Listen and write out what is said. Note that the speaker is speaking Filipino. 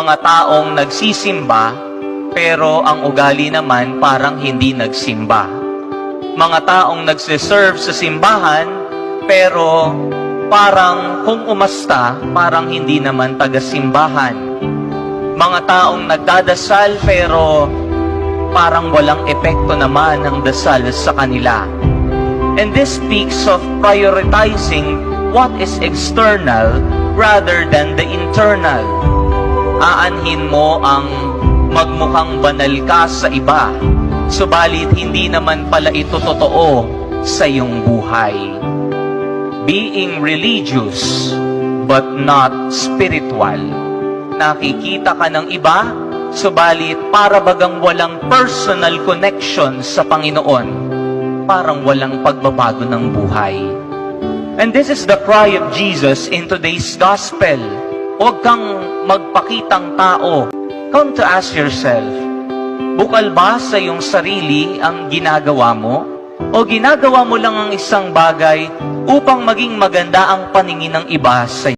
mga taong nagsisimba, pero ang ugali naman parang hindi nagsimba. Mga taong nagsiserve sa simbahan, pero parang kung umasta, parang hindi naman taga-simbahan. Mga taong nagdadasal, pero parang walang epekto naman ang dasal sa kanila. And this speaks of prioritizing what is external rather than the internal. Aanhin mo ang magmukhang banal ka sa iba, subalit hindi naman pala ito totoo sa iyong buhay. Being religious but not spiritual. Nakikita ka ng iba, subalit para bagang walang personal connection sa Panginoon parang walang pagbabago ng buhay. And this is the cry of Jesus in today's gospel. Huwag kang magpakitang tao. Come to ask yourself, bukal ba sa iyong sarili ang ginagawa mo? O ginagawa mo lang ang isang bagay upang maging maganda ang paningin ng iba sa